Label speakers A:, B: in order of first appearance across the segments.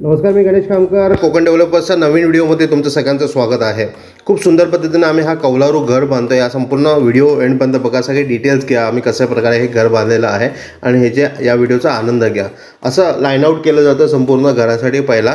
A: नमस्कार मी गणेश कामकर. कोकण डेव्हलपर्सच्या नवीन व्हिडिओमध्ये तुमचं सगळ्यांचं स्वागत आहे. खूप सुंदर पद्धतीने आम्ही हा कौलारू घर बांधतो या संपूर्ण व्हिडिओ एंडपर्यंत बघा. सगळे डिटेल्स घ्या. आम्ही कशा प्रकारे हे घर बांधलेलं आहे आणि हे जे या व्हिडिओचा आनंद घ्या. असं लाईन आऊट केलं जातं संपूर्ण घरासाठी पहिला.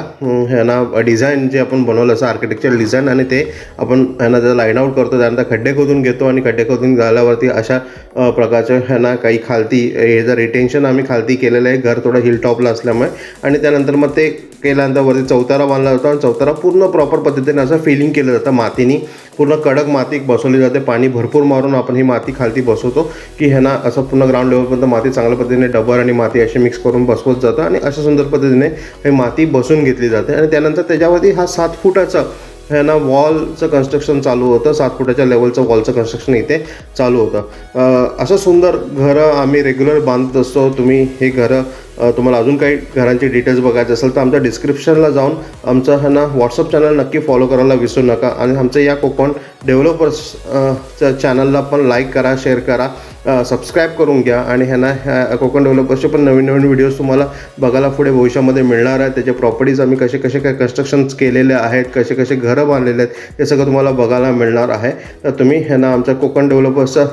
A: ह्यांना डिझाईन जे आपण बनवलं असं आर्किटेक्चर डिझाईन आणि ते आपण ह्यांना जर लाईन आऊट करतो त्यानंतर खड्डे खोदून घेतो आणि खड्डे खोदून झाल्यावरती अशा अ, प्रकारच्या ह्यांना काही खालती हे जर रिटेन्शन आम्ही खालती केलेलं आहे. घर थोडं हिल टॉपला असल्यामुळे. आणि त्यानंतर मग ते केल्यानंतर वरती चौतारा बांधला जातो. आणि चौतारा पूर्ण प्रॉपर पद्धतीने असं फिलिंग केलं जातं. माती मातीनी पूर्ण कडक माती बसवली जाते. पाणी भरपूर मारून आपण ही माती खालती बसवतो की ह्यांना असं पूर्ण ग्राउंड लेवलपर्यंत माती चांगल्या पद्धतीने डबर आणि माती अशी मिक्स करून बसवत जातं आणि अशा सुंदर पद्धतीने हे माती बसून घेतली जाते. आणि त्यानंतर त्याच्यावरती हा सात फुटाचा ह्यांना वॉलचं कन्स्ट्रक्शन चालू होतं. सात फुटाच्या लेवलचं वॉलचं कन्स्ट्रक्शन इथे चालू होतं. असं सुंदर घरं आम्ही रेग्युलर बांधत असतो. तुम्ही हे घरं तुम्हाला अजून काही घरांचे डिटेल्स बघायचे असेल तर आमच्या डिस्क्रिप्शनला जाऊन आमचं ह्यांना व्हॉट्सअप चॅनल नक्की फॉलो करायला विसरू नका. आणि आमचं या कोकण डेव्हलपर्स च्या चॅनलला पण लाईक करा शेअर करा सबस्क्राईब करून घ्या. आणि ह्यांना ह्या कोकण डेव्हलपर्सचे पण नवीन नवीन व्हिडिओज तुम्हाला बघायला पुढे भविष्यामध्ये मिळणार आहे. त्याचे प्रॉपर्टीज आम्ही कसे कसे काय कन्स्ट्रक्शन्स केलेले आहेत कसे कसे घरं बांधलेले आहेत हे सगळं तुम्हाला बघायला मिळणार आहे. तर तुम्ही ह्यांना आमच्या कोकण डेव्हलपर्सचा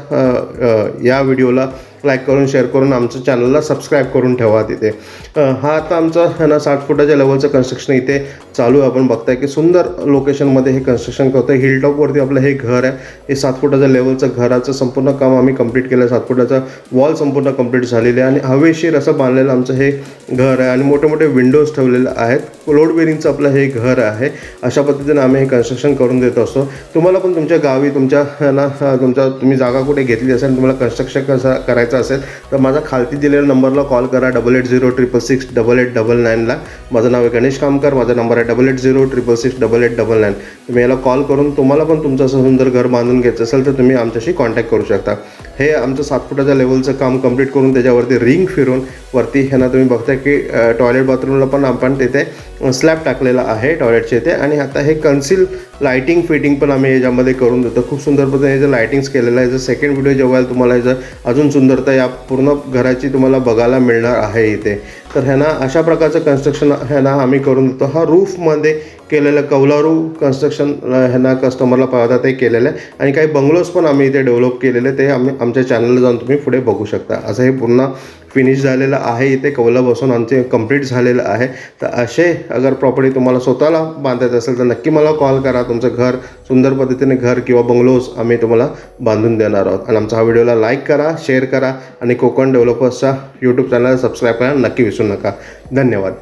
A: या व्हिडिओला लाईक करून शेअर करून आमच्या चॅनलला सबस्क्राईब करून ठेवा तिथे. हा आता आमचा है ना साठ फुटाच्या लेवलचं कन्स्ट्रक्शन इथे चालू आहे. आपण बघताय की सुंदर लोकेशनमध्ये हे कन्स्ट्रक्शन करतो आहे हिल टॉपवरती आपलं हे घर आहे. हे सात फुटाच्या लेवलचं घराचं संपूर्ण काम आम्ही कंप्लीट केलं आहे सात फुटाचं वॉल संपूर्ण कंप्लीट झालेली आहे. आणि हवेशीर असं बांधलेलं आमचं हे घर आहे. आणि मोठे मोठे विंडोज ठेवलेले आहेत. लोड बेरिंगचं आपलं हे घर आहे. अशा पद्धतीने आम्ही हे कन्स्ट्रक्शन करून देत असतो. तुम्हाला पण तुमच्या गावी तुमच्या ना तुमच्या तुम्ही जागा कुठे घेतली असेल तुम्हाला कन्स्ट्रक्शन कसं करायचं असेल तर माझा खालती दिलेल्या नंबरला कॉल करा. Double eight zero triple six double eight double नाईनला माझं नाव आहे गणेश कामकर माझा नंबर आहे double eight zero triple six double eight double nine तुम्ही याला कॉल करून तुम्हाला पण तुमचं असं सुंदर घर बांधून घ्यायचं असेल तर तुम्ही आमच्याशी कॉन्टॅक्ट करू शकता. हे आमचं सात फुटाच्या लेवलचं काम कंप्लीट करून त्याच्यावरती रिंग फिरून वरती ह्यांना तुम्ही बघताय की टॉयलेट बाथरूमला पण आपण तिथे स्लॅब टाकलेला आहे टॉयलेटच्या इथे आणि आता हे कन्सिल लाईटिंग फिटिंग पण आम्ही याच्यामध्ये करून देतो. खूप सुंदर पद्धतीने याचं लाईटिंग्स केलेलं आहे जर सेकंड व्हिडिओ जेव्हा तुम्हाला याचं अजून सुंदरता या पूर्ण घराची तुम्हाला बघायला मिळणार आहे इथे. तर ह्यांना अशा प्रकारचं कन्स्ट्रक्शन ह्यांना आम्ही करून देतो. हा रूफमध्ये केलेलं कौलारू कन्स्ट्रक्शन ह्यांना कस्टमरला पाहता ते केलेलं आहे. आणि काही बंगलोज पण आम्ही इथे डेव्हलप केलेले ते आम्ही आमच्या चॅनलला जाऊन तुम्ही पुढे बघू शकता. असं हे पूर्ण फिनिश झालेलं आहे इथे कौला बसून आमचे कंप्लीट झालेलं आहे. तर असे अगर प्रॉपर्टी तुम्हाला स्वतःला बांधायचं असेल तर नक्की मला कॉल करा. तुमचं घर सुंदर पद्धतीने घर किंवा बंगलोज आम्ही तुम्हाला बांधून देणार आहोत. आणि आमचा हा व्हिडिओला लाईक करा शेअर करा. आणि कोकण डेव्हलपर्सचा यूट्यूब चॅनल सबस्क्राईब करा. नक्की विसरू नका. धन्यवाद.